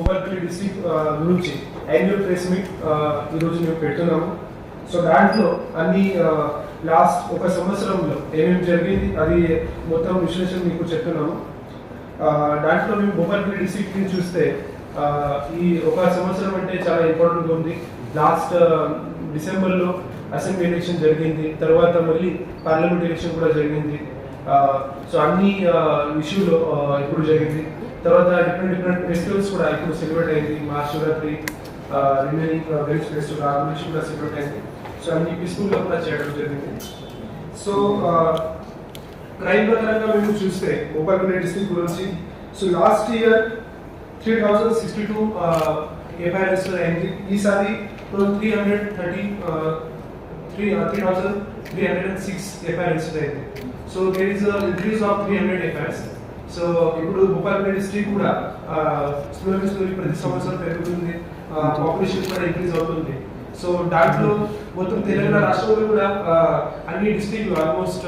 కోమర్పల్లి district గురించి annual press meet ఈరోజు మేము పెడుతున్నాము. సో దాంట్లో అన్ని uh, లాస్ట్ ఒక సంవత్సరంలో ఏమేమి జరిగింది అది మొత్తం విశ్లేషణ మీకు చెప్తున్నాము. Uh, దాంట్లో మేము భూపాలపల్లి డిస్టిక్ని చూస్తే uh, ఈ ఒక సంవత్సరం అంటే చాలా ఇంపార్టెంట్ ఉంది. లాస్ట్ డిసెంబర్లో అసెంబ్లీ ఎలక్షన్ జరిగింది. తర్వాత మళ్ళీ పార్లమెంట్ ఎలక్షన్ కూడా జరిగింది. సో అన్ని ఇష్యూలో ఇప్పుడు జరిగింది. తర్వాత డిఫరెంట్ డిఫరెంట్ ఫెస్టివల్స్ కూడా ఇప్పుడు సెలబ్రేట్ అయింది మహాశివరాత్రి రిమైనింగ్ గణేష్ ఫెస్టివల్ ఆ గురించి కూడా సెలబ్రేట్ అయింది సో అన్ని పీస్ఫుల్గా కూడా చేయడం జరిగింది. సో క్రైమ్ ప్రకారంగా మేము చూస్తే భూపాలపల్లి డిస్ట్రిక్ట్ గురించి so last year three thousand sixty two FIRs అయింది. ఈసారి three hundred thirty three three thousand three hundred and six FIRs అయింది. So there is increase of three hundred FIRs so ఇప్పుడు Bhupalpally district కూడా slowly slowly ప్రతి సంవత్సరం పెరుగుతుంది. Population కూడా increase అవుతుంది. సో దాంట్లో మొత్తం తెలంగాణ రాష్ట్రంలో కూడా అన్ని district almost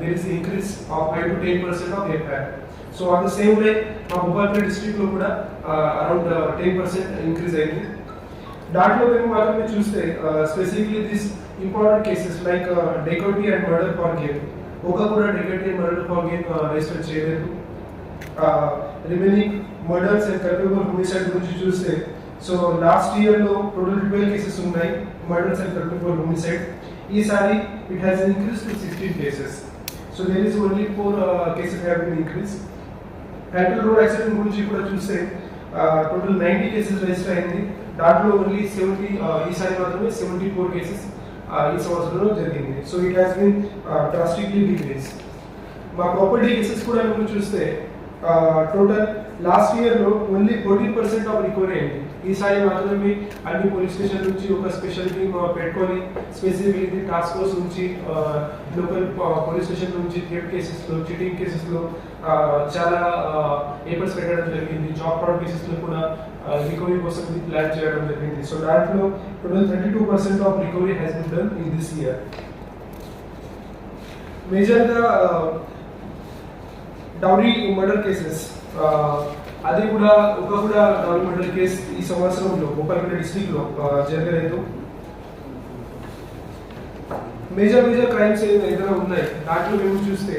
there is increase of five to ten percent of FIR so at the same way మా భూపాలపల్లి డిస్ట్రిక్ట్లో కూడా అరౌండ్ టెన్ పర్సెంట్ ఇంక్రీజ్ అయింది. దాంట్లో మేము మాత్రమే చూస్తే specifically this important cases like dacoity and murder for gain ఒక కూడా dacoity and murder for gain register చేయలేదు. Remaining murders and culpable homicide గురించి చూస్తే సో లాస్ట్ ఇయర్లో టోటల్ ట్వెల్వ్ కేసెస్ ఉన్నాయి మర్డర్స్ అండ్ కల్పబుల్ హోమిసైడ్ ఈసారి it has increase to sixteen cases so there is only four cases have been increase fatal road accident గురించి కూడా చూస్తే total ninety cases register అయింది. దాంట్లో only seventy ఈసారి మాత్రమే seventy four cases ఈ సంవత్సరంలో జరిగింది. So it has been drastically decrease మా ప్రాపర్టీ కేసెస్ కూడా మేము చూస్తే టోటల్ లాస్ట్ ఇయర్లో only fourteen percent of recovery అయింది. ఈసారి మాత్రమే అన్ని పోలీస్ స్టేషన్ నుంచి ఒక స్పెషల్ టీమ్ పెట్టుకొని స్పెసిఫిక్ టాస్క్ ఫోర్స్ నుంచి లోకల్ పోలీస్ స్టేషన్ నుంచి థ్రెట్ కేసెస్లో లో కేసెస్లో చాలా పేపర్స్ పెట్టడం జరిగింది. జాబ్ ఫ్రాడ్ కేసెస్లో కూడా రికవరీ కోసం ప్లాన్ చేయడం జరిగింది. సో దాంట్లో total thirty two percent of recovery has been done in this year మేజర్గా డౌరీ మర్డర్ కేసెస్ అది కూడా ఒక కూడా డౌరీ మర్డర్ కేసు ఈ సంవత్సరంలో భూపాలపల్లి డిస్ట్రిక్ట్లో జరగలేదు మేజర్ మేజర్ క్రైమ్స్ ఏదైనా ఉన్నాయి దాంట్లో మేము చూస్తే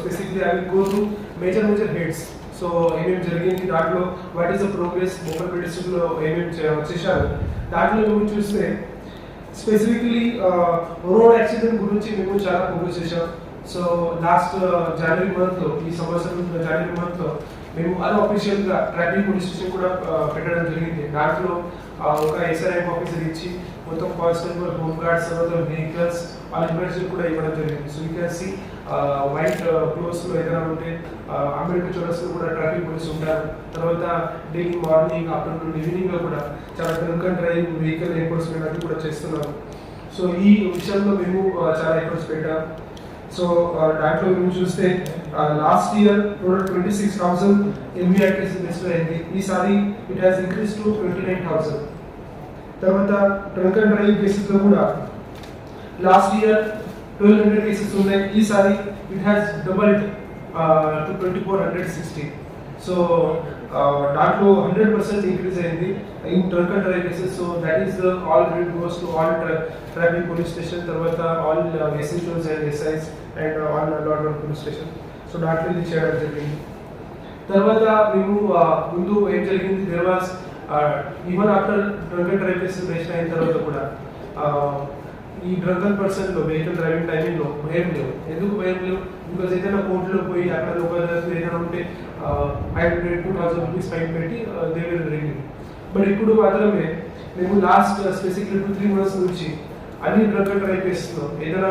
specifically I will go to major major heads so ఏమేమి జరిగింది దాంట్లో what is the progress Bhupalpally district ఏమేమి చేశారు. దాంట్లో మేము చూస్తే స్పెసిఫిక్లీ రోడ్ యాక్సిడెంట్ గురించి మేము చాలా ప్రోగ్రెస్ చేశాం. సో లాస్ట్ జనవరి మంత్లో ఈ సంవత్సరం జనవరి మంత్లో మేము అన్అఫీషియల్గా ట్రాఫిక్ పోలీస్ స్టేషన్ కూడా పెట్టడం జరిగింది. దాంట్లో ఒక ఎస్ఆర్ఐఎం ఆఫీసర్ ఇచ్చి మొత్తం పర్సనల్ హోమ్ గార్డ్స్ తర్వాత వెహికల్స్ వాళ్ళ ఇన్ఫర్మేషన్ కూడా ఇవ్వడం జరిగింది. So you can see white క్లోత్స్లో ఏదైనా ఉంటే అంబేద్కర్ కూడా ట్రాఫిక్ పోలీస్ ఉంటారు. తర్వాత డైలీ మార్నింగ్ ఆఫ్టర్నూన్ ఈవినింగ్లో కూడా చాలా drunk and drive vehicle airports పెట్టడానికి కూడా చేస్తున్నాము సో ఈ విషయంలో మేము చాలా ఎఫర్ట్స్ పెట్టాం. సో uh, దాంట్లో మేము చూస్తే last year total twenty six thousand MBR cases register అయింది. ఈసారి it has increase to twenty nine thousand తర్వాత డ్రంక్ అండ్ డ్రైవ్ కేసెస్ కూడా last year twelve hundred cases ఉన్నాయి. ఈసారి it has doubled to twenty four hundred sixty so దాంట్లో hundred percent increase అయింది in drunk and drive cases so that is all credit goes to all traffic police station తర్వాత all SHOs and SIs and all lot police station so దాంట్లో ఇది చేయడం జరిగింది. తర్వాత మేము ముందు ఏం జరిగింది? There was even after drunk and drive cases register అయిన తర్వాత కూడా ఈ డ్రంకల్ అండ్ పర్సన్లో వెహికల్ డ్రైవింగ్ టైమింగ్లో భయం లేవు ఎందుకు భయం లేవు బికాజ్ ఏదైనా కోర్టులో పోయి అక్కడ లోకల్ ఏదైనా ఉంటే five hundred two thousand rupees fine పెట్టి దే విల్ బట్ ఇప్పుడు మాత్రమే మేము last specifically two three months నుంచి అన్ని డ్రంకన్ డ్రైవ్ కేసులో ఏదైనా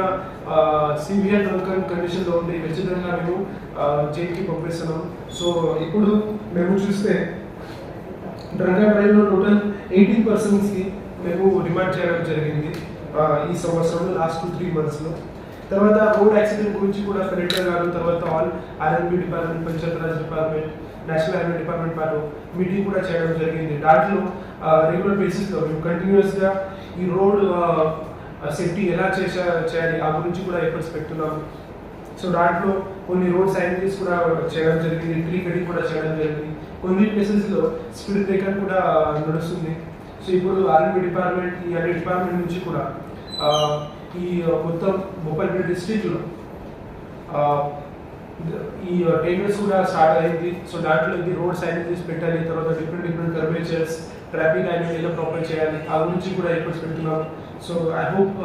సివియర్ డ్రంకన్ అండ్ కండిషన్లో ఖచ్చితంగా మేము జైలుకి పంపిస్తున్నాం. సో ఇప్పుడు మేము చూస్తే డ్రంకన్ డ్రైవ్లో డ్రైవ్లో టోటల్ ఎయిటీన్ పర్సన్స్కి మేము రిమాండ్ చేయడం జరిగింది. ఈ సంవత్సరంలో లాస్ట్ టూ త్రీ మంత్స్లో తర్వాత రోడ్ యాక్సిడెంట్ గురించి కూడా కలెక్టర్ గారు తర్వాత all RNB department panchayat raj department national highway department వారు మీటింగ్ కూడా చేయడం జరిగింది. దాంట్లో రెగ్యులర్ బేసిస్లో మేము కంటిన్యూస్గా ఈ రోడ్ సేఫ్టీ ఎలా చేసా చేయాలి ఆ గురించి కూడా ఎఫర్ట్స్ పెడుతున్నాము. సో దాంట్లో కొన్ని రోడ్ సైనరీస్ కూడా చేయడం జరిగింది ట్రీ కటింగ్ కూడా చేయడం జరిగింది. కొన్ని ప్లేసెస్లో స్పీడ్ బ్రేకర్ కూడా నడుస్తుంది. సో ఇప్పుడు ఆర్మీ డిపార్ట్మెంట్ ఈ అన్ని డిపార్ట్మెంట్ నుంచి కూడా ఈ మొత్తం భూపాల్పేట డిస్ట్రిక్ట్లో ఈ టెండర్స్ కూడా స్టార్ట్ అయింది. సో దాంట్లో ఇది రోడ్ సైనేజెస్ పెట్టాలి తర్వాత డిఫరెంట్ డిఫరెంట్ కర్వేచర్స్ ట్రాఫిక్ అనేది ఎలా ప్రాపర్ చేయాలి ఆ గురించి కూడా ఎఫర్ట్స్ పెడుతున్నాం. So I hope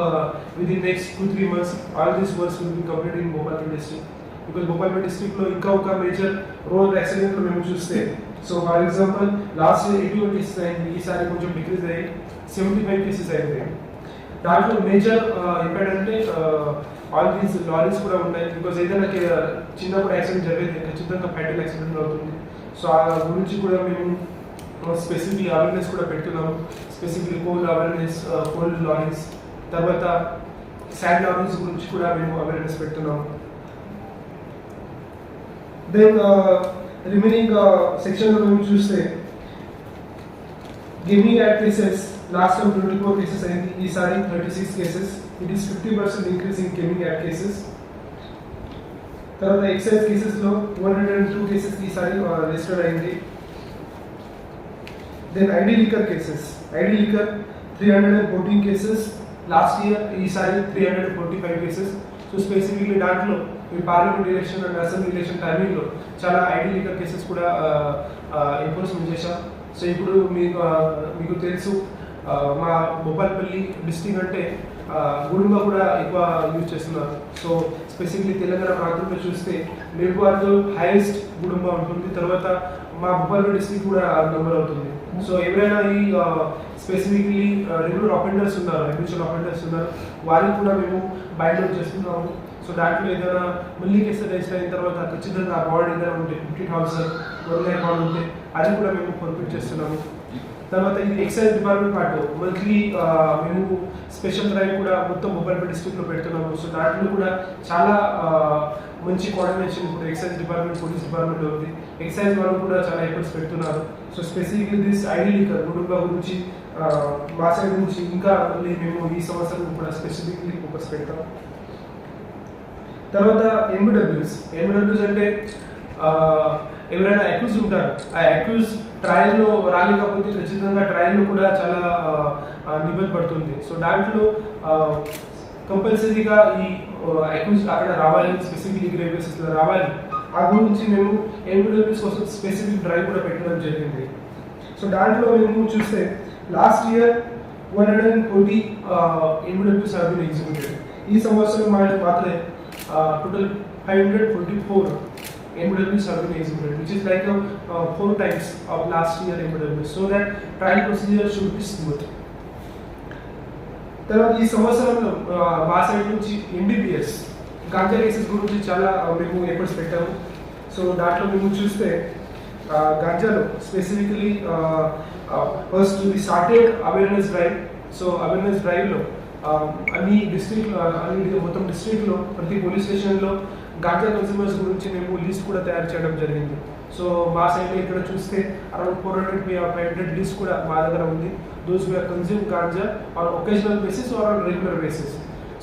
within next two three months all these works will be complete in Bhopalpet district because Bhopalpet డిస్ట్రిక్ట్లో ఇంకా ఒక మేజర్ రోడ్ యాక్సిడెంట్లు మేము చూస్తే so for example last year eighty one cases అయింది ఈసారి కొంచెం డిక్రీజ్ అయ్యి సెవెంటీ ఫైవ్ కేసెస్ అయింది దాంట్లో మేజర్ ఏంటంటే ఆల్ దీస్ లారీస్ కూడా ఉన్నాయి. బికాజ్ ఏదైనా చిన్నప్పుడు యాక్సిడెంట్ జరిగేది ఖచ్చితంగా ఫ్యాటల్ యాక్సిడెంట్ అవుతుంది. సో ఆ గురించి కూడా మేము స్పెసిఫిక్ అవేర్నెస్ కూడా పెట్టుకున్నాము specific coal awareness coal lorries తర్వాత శాడ్ లారీస్ గురించి కూడా మేము అవేర్నెస్ పెడుతున్నాము దెన్ రిమైనింగ్ సెక్షన్లో మేము చూస్తే gaming act cases last time twenty four cases అయింది ఈసారి thirty six cases it is fifty percent increase in gaming act cases తర్వాత ఎక్సైజ్ కేసెస్లో one hundred and two cases ఈసారి రిజిస్టర్ అయింది then ID liquor cases ID liquor three hundred and fourteen cases last year ఈసారి three hundred forty five cases so specifically దాంట్లో ఈ parliament election and assembly election టైమింగ్లో చాలా ID liquor cases కూడా enforcement చేశాం so ఇప్పుడు మీకు మీకు తెలుసు మా భూపాల్పల్లి డిస్టిక్ అంటే గుడుంబ కూడా ఎక్కువ యూజ్ చేస్తున్నారు. సో స్పెసిఫిక్లీ తెలంగాణ ప్రాంతంలో చూస్తే మేడ్వార్లో హైయెస్ట్ గుడుంబ ఉంటుంది. తర్వాత మా భూపాల్పల్లి డిస్టిక్ కూడా నెంబర్ అవుతుంది. సో ఎవరైనా ఈ స్పెసిఫిక్లీ రెగ్యులర్ అఫెండర్స్ ఉన్నారు రెగ్యులర్ అఫెండర్స్ ఉన్నారు వారికి కూడా మేము బయట చేస్తున్నాము. సో దాంట్లో ఏదైనా మళ్ళీ కేసు రిజిస్టర్ అయిన తర్వాత ఖచ్చితంగా ఆ బాండ్ ఏదైనా ఉంటే fifty thousand one lakh bond ఉంటే అది కూడా మేము ఫర్ఫిట్ చేస్తున్నాము. తర్వాత ఇది ఎక్సైజ్ డిపార్ట్మెంట్ పాటు మంత్లీ మేము స్పెషల్ డ్రైవ్ కూడా మొత్తం మొబైల్ డిస్ట్రిక్ట్లో పెడుతున్నాము. సో దాంట్లో కూడా చాలా మంచి కోఆర్డినేషన్ ఇప్పుడు ఎక్సైజ్ డిపార్ట్మెంట్ పోలీస్ డిపార్ట్మెంట్ ఉంది. ఎక్సైజ్ వాళ్ళు కూడా చాలా ఎఫర్ట్స్ పెడుతున్నారు. So specifically this ID liquor కుటుంబం గురించి ఆ, మా సైడ్ నుంచి ఇంకా మళ్ళీ మేము ఈ సంవత్సరం కూడా స్పెసిఫిక్లీ ఫోకస్ పెడతాం. తర్వాత ఎంబిడబ్ల్యూస్ ఎంబిడబ్ల్యూస్ అంటే ఎవరైనా అక్యూజ్ ఉంటారు. ఆ అక్యూజ్ ట్రయల్లో రాలేకపోతే ఖచ్చితంగా ట్రయల్లో కూడా చాలా నిబంధన పడుతుంది. సో దాంట్లో కంపల్సరీగా ఈ అక్యూజ్ అక్కడ రావాలి స్పెసిఫిక్ గ్రేవ్ రావాలి. ఆ గురించి మేము ఎంబిడబ్ల్యూస్ కోసం స్పెసిఫిక్ డ్రైవ్ కూడా పెట్టడం జరిగింది. సో దాంట్లో మేము చూస్తే last year one hundred and twenty MBWs have been executed ఈ సంవత్సరం మా- మాత్రమే total five hundred forty four MWs have been executed, which is like a, uh, four times of last year MWs, so that trial procedure should be smooth. తర్వాత ఈ సంవత్సరంలో ఆ, మా side నుంచి ఎన్డీపీఎస్ గాంజా కేసెస్ గురించి చాలా ఆ, మేము ఎఫర్ట్స్ పెట్టాము. సో దాంట్లో మేము చూస్తే ఆ, గాంజాలో specifically first we started awareness drive so awareness డ్రైవ్లో అన్ని డిస్ట్రిక్ట్లో అన్ని మొత్తం డిస్ట్రిక్ట్లో ప్రతి పోలీస్ స్టేషన్లో గాంజా కన్స్యూమర్స్ గురించి మేము లిస్ట్ కూడా తయారు చేయడం జరిగింది. సో మా సైడ్ ఇక్కడ చూస్తే around four hundred five hundred list కూడా మా దగ్గర ఉంది. Those we are consume ganja on occasional basis or on regular basis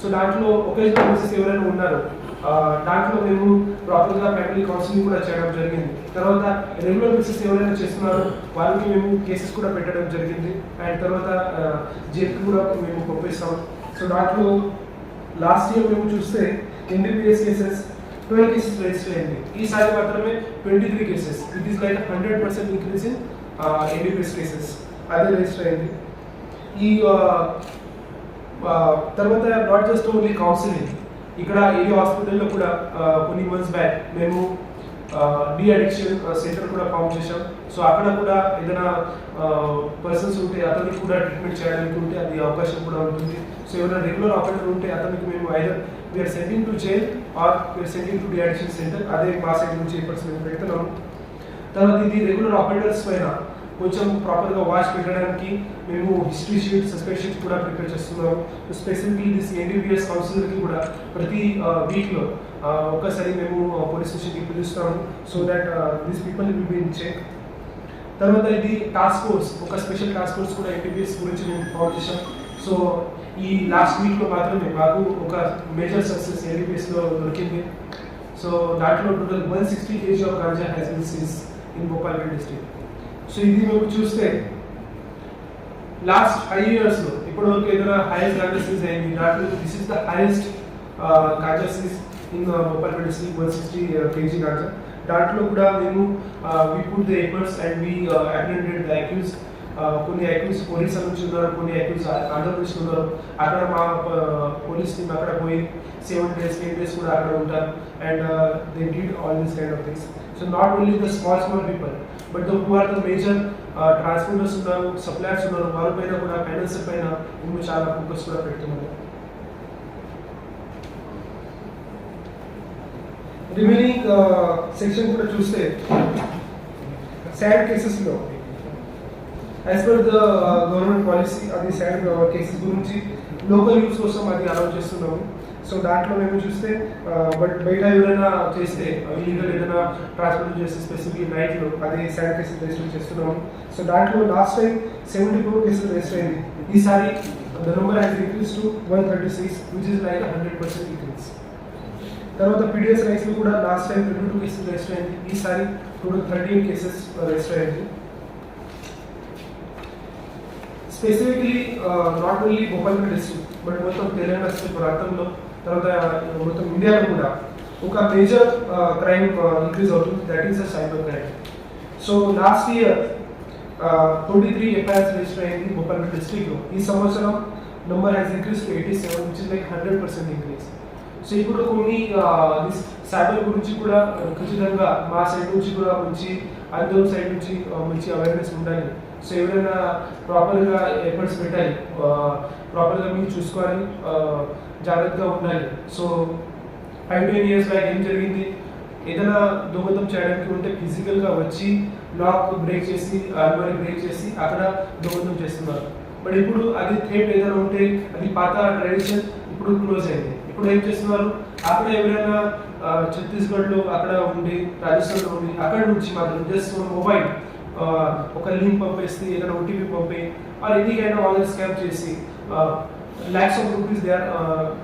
so దాంట్లో ఒకేజనల్ బేసిస్ ఎవరైనా ఉన్నారు దాంట్లో మేము ప్రాపర్గా ఫ్యామిలీ కౌన్సిలింగ్ కూడా చేయడం జరిగింది. తర్వాత రెగ్యులర్ బేసిస్ ఎవరైనా చేస్తున్నారో వాళ్ళకి మేము కేసెస్ కూడా పెట్టడం జరిగింది. అండ్ తర్వాత జైలుకి కూడా మేము పంపిస్తాం. సో దాంట్లో లాస్ట్ ఇయర్ మేము చూస్తే NDPS cases twelve cases register అయింది. ఈసారి మాత్రమే twenty three cases it is like hundred percent increase in NDPS cases అదే రిజిస్టర్ అయింది. ఈ తర్వాత నాట్ జస్ట్ ఓన్లీ కౌన్సిలింగ్ ఇక్కడ ఏరియా హాస్పిటల్లో కూడా కొన్ని మంత్స్ బ్యాక్ మేము డి అడిక్షన్ సెంటర్ కూడా ఫామ్ చేశాం. సో అక్కడ కూడా ఏదైనా పర్సన్స్ ఉంటే అతనికి కూడా ట్రీట్మెంట్ చేయాలనుకుంటే ఉంటే అది అవకాశం కూడా ఉంటుంది. సో ఏమైనా రెగ్యులర్ ఆపరేటర్ ఉంటే అతనికి మేము either we are sending to jail or we are sending to de addiction centre అదే మా సైడ్ నుంచి ఏ పర్సన్ పెడుతున్నాము తర్వాత ఇది రెగ్యులర్ ఆపరేటర్స్ పైన కొంచెం ప్రాపర్గా వాచ్ పెట్టడానికి మేము హిస్టరీ షీట్ సస్పెక్ట్ షీట్ కూడా ప్రిపేర్ చేస్తున్నాము స్పెసిఫిక్లీ దిస్ ఎన్డీబీఎస్ కౌన్సిలర్కి కూడా ప్రతి వీక్లో ఒకసారి మేము పోలీస్ స్టేషన్కి పిలుస్తాము so that this people will be in check తర్వాత ఇది టాస్క్ ఫోర్స్ ఒక స్పెషల్ టాస్క్ ఫోర్స్ కూడా ఎన్టీపీఎస్ గురించి మేము ఫాలో చేసాం సో ఈ లాస్ట్ వీక్లో మాత్రమే మాకు ఒక మేజర్ సక్సెస్ ఎన్టీపీఎస్లో దొరికింది. సో దాంట్లో total one sixty KG of ganja has been seize in Bhopalgarh district so ఇది మీకు చూస్తే లాస్ట్ ఫైవ్ ఇయర్స్లో ఇప్పటివరకు ఏదైనా హైయెస్ట్ గాంజా అయింది. దాంట్లో this is the highest ganja seize in Bhopalgarh district one sixty KG ganja దాంట్లో కూడా మేము we put the efforts and we attended the accuse కొన్ని అక్యూస్ పోలీస్ నుంచి ఉన్నారు కొన్ని అక్యూస్ ఆంధ్రప్రదేశ్ ఉన్నారు. అక్కడ మా పోలీస్ టీమ్ అక్కడ పోయి సెవెన్ డేస్ ఎయిట్ డేస్ కూడా అక్కడ ఉంటారు. And they did all this kind of things so not only the small small people but the who are the major transporters ఉన్నారు సప్లయర్స్ ఉన్నారు వాళ్ళ పైన కూడా ఫైనాన్స్ పైన మేము చాలా ఫోకస్ కూడా పెడుతున్నాము రిమైనింగ్ సెక్షన్ కూడా చూస్తే సాడ్ కేసెస్లో as per the government policy అది సాడ్ కేసెస్ గురించి లోకల్ యూస్ కోసం అది అలౌ చేస్తున్నాము. సో దాంట్లో మేము చూస్తే బట్ బయట ఎవరైనా చేస్తే ఇల్లీగల్ ఏదైనా ట్రాన్స్పోర్ట్ చేస్తే స్పెసిఫిక్ నైట్లో అదే శానిటైజర్ రిజిస్టర్ చేస్తున్నాము. సో దాంట్లో లాస్ట్ టైం సెవెంటీ ఫోర్ కేసులు రిజిస్టర్ అయింది. ఈసారి the number has increase to one thirty six which is like hundred percent increase తర్వాత పీడిఎస్ రైస్లో కూడా last time twenty two cases register అయింది. ఈసారి టోటల్ థర్టీన్ కేసెస్ రిజిస్టర్ అయింది. Specifically not only Bhopal district but మొత్తం Telangana state ప్రాంతంలో తర్వాత uh, మొత్తం ఇండియాలో కూడా ఒక మేజర్ క్రైమ్ ఇంక్రీజ్ అవుతుంది. That is a cyber crime so last year twenty three FIRs register అయింది భోపాల్ డిస్ట్రిక్ట్లో ఈ సంవత్సరం number has increase to eighty seven which like hundred percent increase so ఇప్పుడు కొన్ని uh, సైబర్ గురించి కూడా uh, ఖచ్చితంగా మా సైడ్ నుంచి కూడా మంచి అందరూ సైడ్ నుంచి మంచి అవేర్నెస్ ఉండాలి. సో ఎవరైనా ప్రాపర్గా ఎఫర్ట్స్ పెట్టాలి ప్రాపర్గా మీరు చూసుకోవాలి జాగ్రత్తగా ఉండాలి. So five ten years back ఏం జరిగింది? ఏదైనా దొంగతనం చేయడానికి ఉంటే ఫిజికల్గా వచ్చి లాక్ బ్రేక్ చేసి అల్మారీ బ్రేక్ చేసి అక్కడ దొంగతనం చేస్తున్నారు. బట్ ఇప్పుడు అది థేట్ ఏదైనా ఉంటే అది పాత ట్రెడిషన్ ఇప్పుడు క్లోజ్ అయింది. ఇప్పుడు ఏం చేస్తున్నారు? అక్కడ ఎవరైనా ఛత్తీస్గఢ్లో అక్కడ ఉండి రాజస్థాన్లో ఉండి అక్కడ నుంచి మాత్రం జస్ట్ మొబైల్ ఒక లింక్ పంపేసి ఏదైనా ఓటీపీ పంపి or any kind of scam చేసి lakhs of rupees they are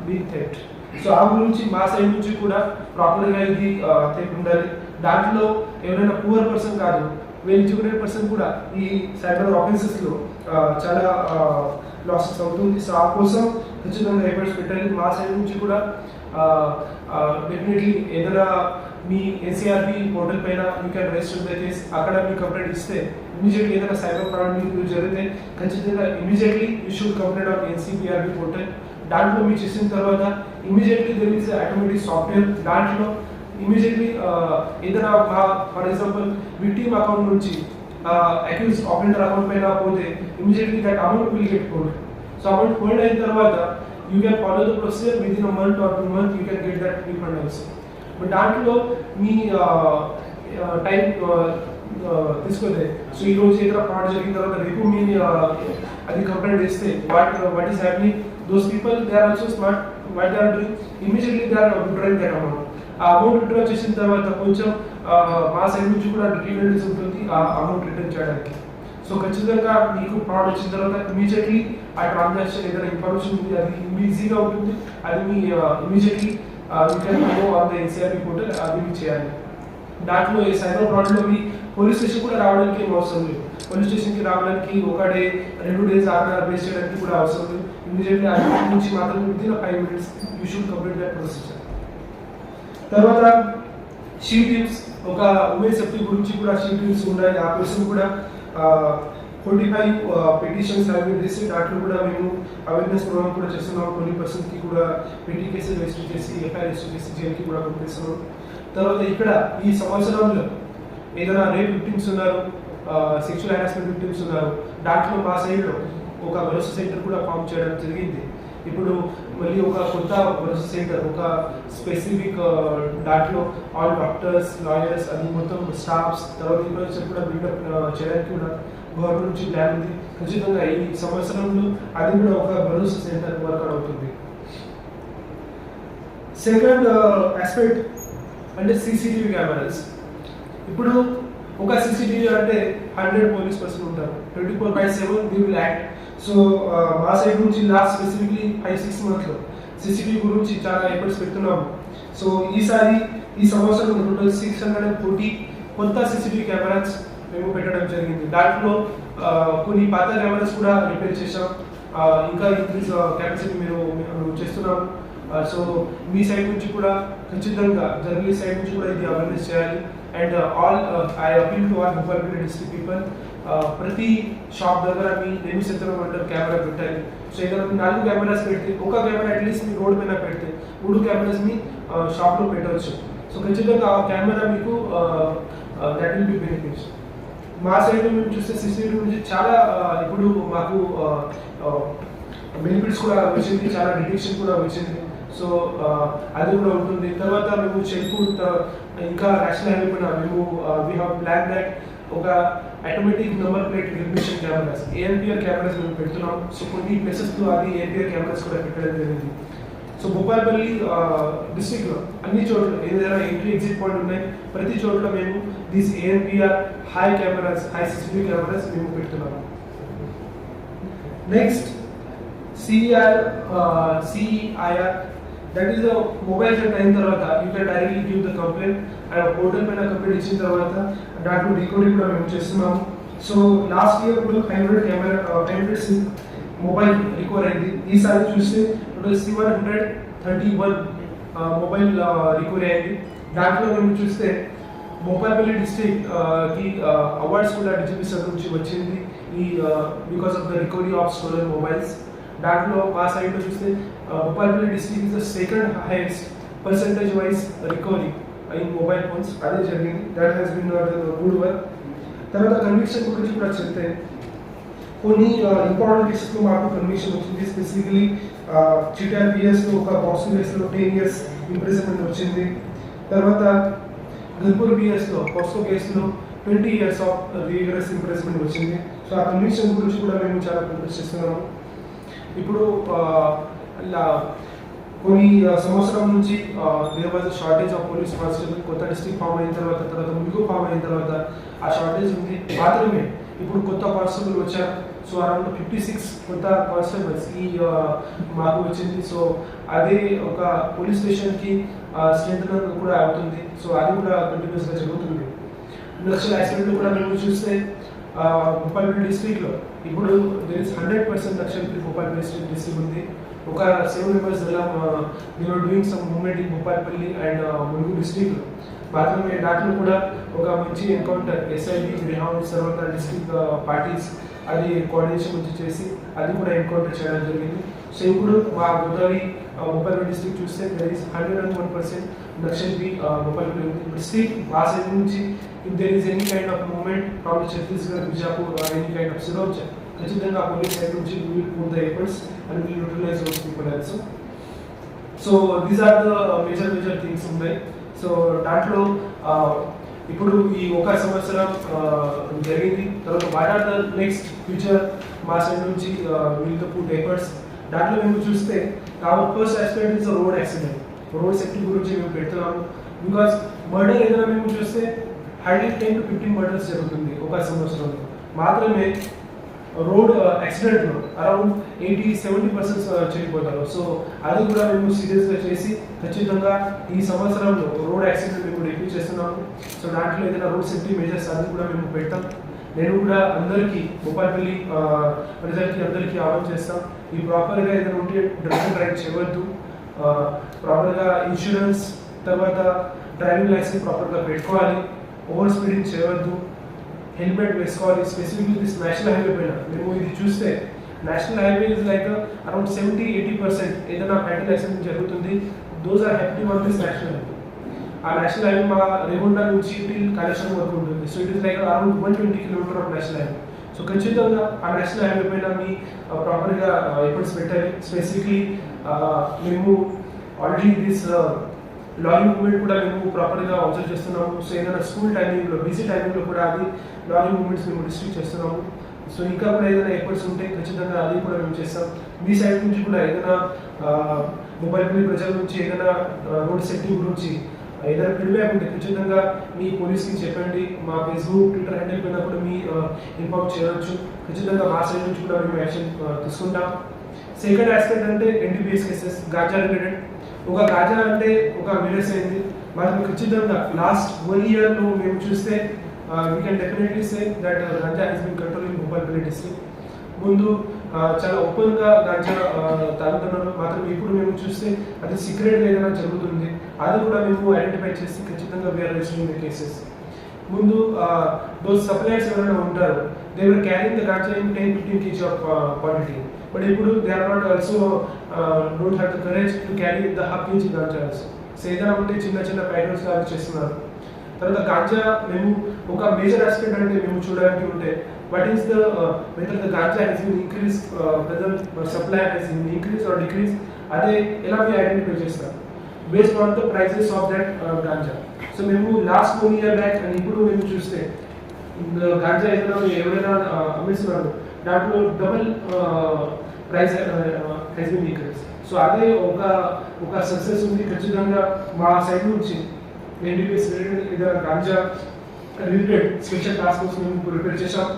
been theft so ఆ గురించి మా సైడ్ నుంచి కూడా ప్రాపర్గా ఇది థెప్ ఉండాలి. దాంట్లో ఎవరైనా పూర్ పర్సన్ కాదు వెల్ పర్సన్ కూడా ఈ సైబర్ ఆఫెన్సెస్లో చాలా లాసెస్ అవుతుంది. సో ఆ కోసం ఖచ్చితంగా ఎఫర్ట్స్ పెట్టాలి. మా సైడ్ నుంచి కూడా డెఫినెట్లీ ఏదైనా మీ ఎన్సీఆర్బి పోర్టల్ పైన you can register the case అక్కడ మీ కంప్లైంట్ ఇస్తే ఇమీడియట్లీ ఏదైనా సైబర్ ఫ్రాడ్ మీకు జరిగితే ఖచ్చితంగా immediately you should complaint on NCPRB portal దాంట్లో మీరు చేసిన తర్వాత immediately there is automatic software దాంట్లో ఇమీడియట్లీ ఏదైనా ఫర్ ఎగ్జాంపుల్ విక్టీమ్ అకౌంట్ నుంచి అక్యూజ్ ఆపరేటర్ అకౌంట్ పైన పోతే immediately that amount will get hold so amount hold అయిన తర్వాత you can follow the procedure with in a month or two month you can get that refund also but దాంట్లో మీ time తీసుకోలేదు so ఈ రోజు ఏదైనా ఫ్రాడ్ జరిగిన తర్వాత రేపు మీ అది కంప్లైంట్ చేస్తే what what is happening those people they are also smart what they are doing immediately they are withdrawing that amount ఆ అమౌంట్ విడ్రా చేసిన తర్వాత కొంచెం మా సైడ్ నుంచి కూడా రికమెండేషన్ ఉంటుంది ఆ అమౌంట్ రిటర్న్ చేయడానికి. సో ఖచ్చితంగా మీకు ఫ్రాడ్ వచ్చిన తర్వాత ఇమీడియట్లీ ఆ ట్రాన్సాక్షన్ ఏదైనా ఇన్ఫర్మేషన్ ఉంది అది ఈజీగా ఉంటుంది అది మీ immediately you can go on the NCRB portal అది మీరు చేయాలి. దాంట్లో ఈ సైబర్ ఫ్రాడ్లో మీ పోలీస్ స్టేషన్ కూడా రావడానికి ఏం అవసరం లేదు. పోలీస్ స్టేషన్కి రావడానికి ఒక డే రెండు డేస్ ఆధార్ బేస్ చేయడానికి కూడా అవసరం లేదు. ఇమీడియట్లీ అడ్మిట్ నుంచి మాత్రం with in five minutes you should complete that procedure తర్వాత షీ టీమ్స్ ఒక ఉమెన్ సేఫ్టీ గురించి కూడా షీ టీమ్స్ ఉండాలి. ఆ క్వశ్చన్ కూడా twenty five petitions have been receive దాంట్లో కూడా మేము అవేర్నెస్ ప్రోగ్రామ్ కూడా చేస్తున్నాం. కొన్ని పర్సన్స్కి కూడా పిటి కేసులు రిజిస్టర్ చేసి ఎఫ్ఐఆర్ రిజిస్టర్ చేసి జైలుకి కూడా పంపిస్తున్నాం. తర్వాత ఇక్కడ ఈ సంవత్సరంలో ఏదైనా రేప్ విక్టిమ్స్ ఉన్నారు సెక్షువల్ హెరాస్మెంట్ విక్టిమ్స్ ఉన్నారు దాంట్లో మా సైడ్లో ఒక భరోసా సెంటర్ కూడా ఫామ్ చేయడం జరిగింది. ఇప్పుడు మళ్ళీ ఒక కొత్త భరోసా సెంటర్ ఒక స్పెసిఫిక్ uh, దాంట్లో ఆల్ డాక్టర్స్ లాయర్స్ అది మొత్తం స్టాఫ్స్ తర్వాత ఇన్ఫ్రాస్ట్రక్చర్ కూడా బిల్డప్ uh, చేయడానికి కూడా గవర్నమెంట్ నుంచి ప్లాన్ ఉంది. ఖచ్చితంగా ఈ సంవత్సరంలో అది కూడా ఒక భరోసా సెంటర్ వర్క్ అవుతుంది. సెకండ్ ఆస్పెక్ట్ uh, అంటే సీసీటీవీ కెమెరాస్ ఇప్పుడు ఒక సీసీటీవీ అంటే హండ్రెడ్ పోలీస్ పర్సన్ ఉంటారు. Twenty four by seven we will act so మా సైడ్ నుంచి లాస్ట్ స్పెసిఫిక్లీ ఫైవ్ సిక్స్ మంత్స్లో సీసీటీవీ గురించి చాలా ఎఫర్ట్స్ పెడుతున్నాము. సో ఈసారి ఈ సంవత్సరం total six hundred and forty కొత్త సీసీటీవీ కెమెరాస్ మేము పెట్టడం జరిగింది. దాంట్లో కొన్ని పాత కెమెరాస్ కూడా రిపేర్ చేసాం ఇంకా ఇంక్రీజ్ కెపాసిటీ మీరు మీరు చేస్తున్నాం. సో మీ సైడ్ నుంచి కూడా ఖచ్చితంగా జర్నలిస్ట్ సైడ్ నుంచి కూడా ఇది అవేర్నెస్ చేయాలి. And all I appeal to all district people ప్రతి షాప్ దగ్గర మీ నేను సెంటర్ అంటారు కెమెరా పెట్టాలి సో ఏదైనా నాలుగు కెమెరాస్ పెడితే ఒక కెమెరా అట్లీస్ట్ మీ రోడ్ పైన పెడితే మూడు కెమెరాస్ మీ షాప్లో పెట్టవచ్చు. సో ఖచ్చితంగా ఆ కెమెరా మీకు దట్ విల్ బి బెనిఫిట్స్ మా సైడ్ మేము చూస్తే సిసిటీవీ నుంచి చాలా ఇప్పుడు మాకు బెనిఫిట్స్ కూడా వచ్చింది చాలా డిటెక్షన్ కూడా వచ్చింది. సో అది కూడా ఉంటుంది. తర్వాత మేము చెల్పూర్ ఇంకా నేషనల్ హైవే పైన మేము వీ హ్యావ్ ప్లాన్ దట్ ఒక automatic number plate recognition cameras ANPR cameras మేము పెడుతున్నాం. సో కొన్ని ప్లేసెస్లో అది ఏఎన్పిఆర్ కెమెరాస్ కూడా పెట్టడం జరిగింది. సో భూపాలపల్లి డిస్ట్రిక్ట్లో అన్ని చోట్ల ఏదైనా ఎంట్రీ ఎగ్జిట్ పాయింట్ ఉన్నాయి. ప్రతి చోట్ల మేము these ANPR high cameras high CCTV cameras మేము పెడుతున్నాము next CR CIR that is mobile set అయిన తర్వాత you can directly give the complaint and portal పైన కంప్లైంట్ ఇచ్చిన తర్వాత దాంట్లో రికార్డింగ్ కూడా మేము చేస్తున్నాము సో లాస్ట్ ఇయర్ ఇప్పుడు five hundred camera five hundred mobile recover అయింది ఈసారి చూస్తే ఇప్పుడు seven hundred thirty one mobile recovery అయింది దాంట్లో మేము చూస్తే భూపాలపల్లి డిస్ట్రిక్ట్కి అవార్డ్స్ కూడా డిజిపీ సార్ నుంచి వచ్చింది ఈ because of the recovery of stolen mobiles దాంట్లో మా సైడ్లో చూస్తే Bhupalpally district is the second highest percentage wise recovery in mobile phones అదే జరిగింది. That has been good work తర్వాత కన్విక్షన్ గురించి కూడా చెప్తే కొన్ని ఇంపార్టెంట్ కేసెస్లో మాకు కన్విక్షన్ వచ్చింది. స్పెసిఫికలీ చిటార్ పిఎస్లో ఒక బాక్సింగ్ కేసులో టెన్ ఇయర్స్ ఇంప్రెస్మెంట్ వచ్చింది. తర్వాత గల్పూర్ పిఎస్లో పోస్కో కేసులో twenty years of rigorous imprisonment వచ్చింది. సో ఆ కన్విక్షన్ గురించి కూడా మేము చాలా ప్రిపేర్ చేస్తున్నాము. ఇప్పుడు కొన్ని సంవత్సరం నుంచి there was shortage of police constable కొత్త డిస్ట్రిక్ట్ ఫామ్ అయిన తర్వాత తర్వాత ములుగు ఫామ్ అయిన తర్వాత ఆ షార్టేజ్ ఉంది. మాత్రమే. ఇప్పుడు కొత్త కానిస్టేబుల్ వచ్చారు. సో అరౌండ్ ఫిఫ్టీ సిక్స్ కొత్త కానిస్టేబుల్స్ ఈ మాకు వచ్చింది. సో అదే ఒక పోలీస్ స్టేషన్కి స్ట్రెంత్ కూడా అవుతుంది. సో అది కూడా కంటిన్యూస్గా జరుగుతుంది. ఇండస్ట్రియల్ యాక్సిడెంట్లు కూడా మేము చూస్తే భూపాలపల్లి డిస్ట్రిక్ట్లో ఇప్పుడు there is hundred percent Naxal Bhupalpally district district ఉంది. ఒక సెవెన్ మెంబర్స్ ఇలా we are doing some movement in Bhupalpally and Mulugu district మాత్రమే దాంట్లో కూడా ఒక మంచి ఎన్కౌంటర్ ఎస్ఐబి గ్రీహౌండ్ సర్వత డిస్ట్రిక్ట్ పార్టీస్ అది కోఆర్డినేషన్ వచ్చి చేసి అది కూడా ఎన్కౌంటర్ చేయడం జరిగింది. సో ఇప్పుడు మా గోదావరి భూపాలపల్లి డిస్ట్రిక్ట్ చూస్తే there is hundred and one percent నక్షల్బి Bhupalpally ఉంది. డిస్ట్రిక్ట్ మా సైడ్ నుంచి if there is any kind of movement from Chhattisgarh Bijapur or any kind of సిరోజ్ ఖచ్చితంగా పోలీస్ సైడ్ నుంచి will pour the efforts and will utilize those people also so these are the major major things ఉన్నాయి. So దాంట్లో ఇప్పుడు ఈ ఒక సంవత్సరం జరిగింది. తర్వాత what are the next future మా సైడ్ నుంచి విల్ ద పుట్ ఎఫర్ట్స్ దాంట్లో మేము చూస్తే కాబట్టి first aspect is road accident road safety గురించి మేము పెడుతున్నాము. బికాస్ మర్డర్ ఏదైనా మేము చూస్తే highly ten to fifteen murders జరుగుతుంది ఒక సంవత్సరంలో. మాత్రమే రోడ్ యాక్సిడెంట్లో అరౌండ్ ఎయిటీ సెవెంటీ పర్సెంట్ చనిపోతారు. సో అది కూడా మేము సీరియస్గా చేసి ఖచ్చితంగా ఈ సంవత్సరంలో రోడ్ యాక్సిడెంట్ మేము రివ్యూ చేస్తున్నాము. సో దాంట్లో ఏదైనా రోడ్ సేఫ్టీ మెజర్స్ అది కూడా మేము పెడతాం. నేను కూడా అందరికీ భూపాల్పల్లి uh, ప్రజలకి అందరికీ ఆహ్వానం చేస్తాం. ఈ ప్రాపర్గా ఏదైనా ఉంటే డ్రైవింగ్ రైడ్ చేయవద్దు. Uh, ప్రాపర్గా ఇన్సూరెన్స్ తర్వాత డ్రైవింగ్ లైసెన్స్ ప్రాపర్గా పెట్టుకోవాలి. ఓవర్ స్పీడింగ్ చేయవద్దు. హెల్మెట్ వేసుకోవాలి స్పెసిఫిక్లీ దిస్ నేషనల్ హైవే పైన. మేము ఇది చూస్తే national highway is like around seventy eighty percent ఏదైనా ఫ్యాటల్ యాక్సిడెంట్ జరుగుతుంది. Those are happy one this national highway ఆ నేషనల్ హైవే మా రేగొండ నుంచి టిల్ కాళేశ్వరం వరకు ఉంటుంది. So it is like around one twenty kilometre of national highway so ఖచ్చితంగా ఆ national highway పైన మీ ప్రాపర్గా ఎఫర్ట్స్ పెట్టాలి. స్పెసిఫిక్లీ మేము ఆల్రెడీ దిస్ లాగింగ్ మూమెంట్ కూడా మేము ప్రాపర్గా అబ్జర్వ్ చేస్తున్నాము. సో ఏదైనా స్కూల్ టైమింగ్లో బిజీ టైమింగ్లో కూడా అది లాంగ్ మూమెంట్స్ మేము డిస్ట్రిక్ట్ చేస్తున్నాము. సో ఇంకా కూడా ఏదైనా ఎఫర్ట్స్ ఉంటే ఖచ్చితంగా అది కూడా మేము చేస్తాం. మీ సైడ్ నుంచి కూడా ఏదైనా మొబైల్ ప్రజల నుంచి ఏదైనా రోడ్ సెట్టింగ్ గురించి ఏదైనా ఫీడ్బ్యాక్ ఉంటే ఖచ్చితంగా మీ పోలీస్కి చెప్పండి. మా ఫేస్బుక్ ట్విట్టర్ హ్యాండిల్ పైన కూడా మీ ఇన్ఫార్మ్ చేయవచ్చు. ఖచ్చితంగా మా సైడ్ నుంచి కూడా మేము యాక్షన్ తీసుకుంటాం. సెకండ్ ఆస్పెక్ట్ అంటే ఎన్టీపీఎస్ కేసెస్ గాజా రిలేటెడ్ ఒక గాజా అంటే ఒక వైరస్ అయింది మనం ఖచ్చితంగా లాస్ట్ వన్ ఇయర్లో మేము చూస్తే we can definitely say that ganja has been controlling in Bhupalpally district ముందు uh, చాలా ఓపెన్గా గంజా uh, తాగుతున్నారు. మాత్రం ఇప్పుడు మేము చూస్తే అది సీక్రెట్ ఏదైనా జరుగుతుంది. అది కూడా మేము ఐడెంటిఫై చేసి ఖచ్చితంగా వీఆర్ రిజిస్టరింగ్ ద కేసెస్ ముందు uh, దోస్ సప్లయర్స్ ఎవరైనా ఉంటారు they were carrying the ganja in ten fifteen KG of quantity but ఇప్పుడు they are not also don't have the courage to carry the half KG ganja also so ఏదైనా ఉంటే చిన్న చిన్న packets లాగా చేస్తున్నారు. తర్వాత గాంజా మేము ఒక మేజర్ ఆస్పెక్ట్ అంటే మేము చూడడానికి ఉంటే what is the whether the ganja has been increase whether supply has been increase or decrease అదే ఎలా మీ ఐడెంటిఫై చేస్తారు based on the prices of that ganja so మేము last one year back and ఇప్పుడు మేము చూస్తే గాంజా ఏదైనా ఎవరైనా uh, అమ్మేస్తున్నారు దాంట్లో double price has been increase so అదే ఒక ఒక సక్సెస్ ఉంది. ఖచ్చితంగా మా సైడ్ నుంచి NDPS ganja related special task force మేము ప్రిపేర్ చేసాం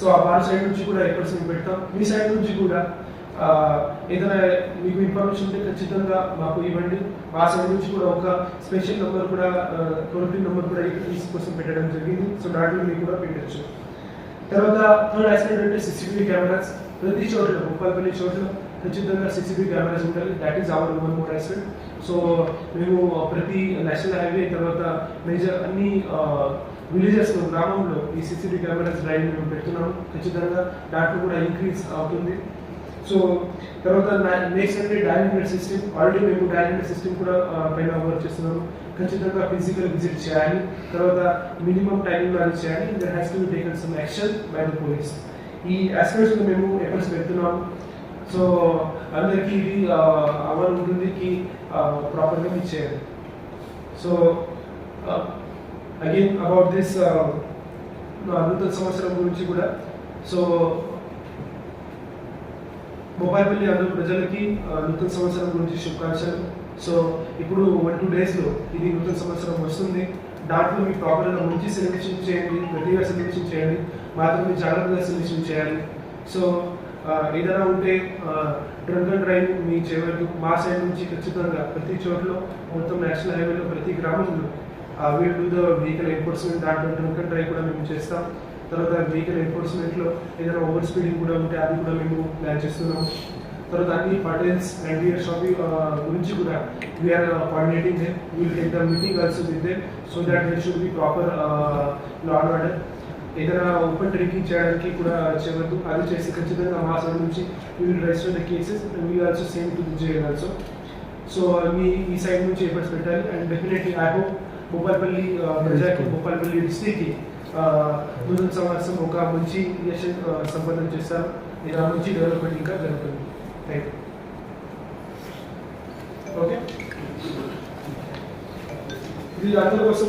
సో ఆ వారి సైడ్ నుంచి కూడా ఎఫర్ట్స్ మేము పెడతాం. మీ సైడ్ నుంచి కూడా ఏదైనా మీకు ఇన్ఫర్మేషన్ ఉంటే ఖచ్చితంగా మాకు ఇవ్వండి. మా సైడ్ నుంచి కూడా ఒక స్పెషల్ నెంబర్ కూడా టోల్ ఫ్రీ నెంబర్ కూడా ఈస్ కోసం పెట్టడం జరిగింది. సో దాంట్లో మీకు కూడా పెట్టచ్చు. తర్వాత థర్డ్ ఆస్పెక్ట్ అంటే సిసిటీవీ కెమెరాస్ ప్రతి చోట్ల ముప్పల్పల్లి చోట్ల ఖచ్చితంగా సిసిటీవీ కెమెరాస్ ఉండాలి. That is our one more aspect so మేము ప్రతి నేషనల్ హైవే తర్వాత మేజర్ అన్ని విలేజెస్ గ్రామంలో ఈ సీసీటీవీ కెమెరాస్ డ్రైవ్ మేము పెడుతున్నాము. ఖచ్చితంగా దాంట్లో కూడా ఇంక్రీజ్ అవుతుంది. సో తర్వాత నెక్స్ట్ అంటే డైరెక్ట్ సిస్టమ్ ఆల్రెడీ మేము డైరెక్ట్ సిస్టమ్ కూడా పైన వర్క్ చేస్తున్నాము. ఖచ్చితంగా ఫిజికల్ విజిట్ చేయాలి. తర్వాత మినిమం టైమింగ్ అది చేయాలి. There has to taken some action by the police ఈ ఆస్పెక్ట్స్ మేము ఎఫర్ట్స్ పెడుతున్నాము. సో అందరికీ ఇది అవర్ ఉంటుంది. కి ప్రాపర్గా మీరు చేయాలి. సో అగైన్ అబౌట్ దిస్ నూతన సంవత్సరం గురించి కూడా. సో మొబైల్పల్లి అందరూ ప్రజలకి నూతన సంవత్సరం గురించి శుభాకాంక్షలు. సో ఇప్పుడు వన్ టూ డేస్లో ఇది నూతన సంవత్సరం వస్తుంది. దాంట్లో మీ ప్రాపర్గా మంచి సెలబ్రేషన్ చేయండి గట్టిగా సెలబ్రేషన్ చేయండి. మాత్రం మీరు జాగ్రత్తగా సెలబ్రేషన్ చేయాలి. సో ఏదైనా ఉంటే డ్రంక్ అండ్ డ్రైవ్ మీ చేయవద్దు మా సైడ్ నుంచి ఖచ్చితంగా ప్రతి చోట్ల మొత్తం నేషనల్ హైవేలో ప్రతి గ్రామంలో will do the vehicle enforcement దాంట్లో డ్రంక్ అండ్ డ్రైవ్ కూడా మేము చేస్తాం. తర్వాత వెహికల్ ఎన్ఫోర్స్మెంట్లో ఏదైనా ఓవర్ స్పీడింగ్ కూడా ఉంటే అది కూడా మేము ప్లాన్ చేస్తున్నాం తర్వాత అన్ని పటేల్స్ అండ్ షాపింగ్ గురించి కూడా we're coordinating they will take the meeting also with they so that they should be proper law and order ఏదైనా ఓపెన్ డ్రింకింగ్ చేయడానికి కూడా చేయవద్దు. అది చేసి ఖచ్చితంగా మా సైడ్ నుంచి will register the cases we also same to చేయాలి ఆల్సో సో మీ ఈ సైడ్ నుంచి ఎఫర్ట్స్ పెట్టాలి. And definitely I hope Bhupalpally ప్రజాకి Bhupalpally డిస్ట్రిక్ట్కి నూతన సంవత్సరం ఒక మంచి సంపాదన చేస్తారు. ఇలా మంచి డెవలప్మెంట్ ఇంకా జరుగుతుంది. థ్యాంక్ యూ ఓకే ఇది అందరి కోసం